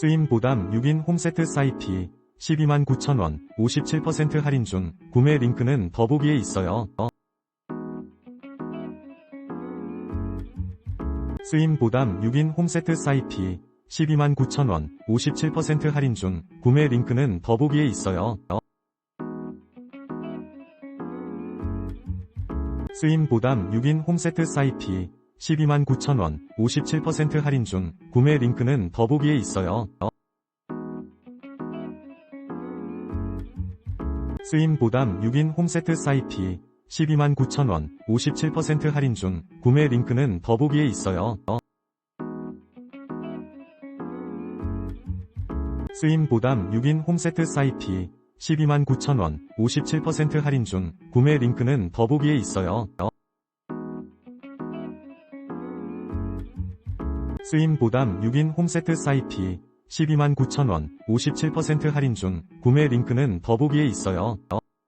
스임 보담 6인 홈세트 사이피 12만 9천원 57% 할인 중 구매 링크는 더보기에 있어요. 스임 보담 6인 홈세트 사이피 12만 9천원 57% 할인 중 구매 링크는 더보기에 있어요. 스임 보담 6인 홈세트 사이피 12만 9천원 57% 할인 중 구매 링크는 더보기에 있어요. 스임 보담 6인 홈세트 사이피 12만 9천원 57% 할인 중 구매 링크는 더보기에 있어요. 스임 보담 6인 홈세트 사이피 12만 9천원 57% 할인 중 구매 링크는 더보기에 있어요. 스임 보담 6인 홈세트 사이피 12만 9천원 57% 할인 중 구매 링크는 더보기에 있어요.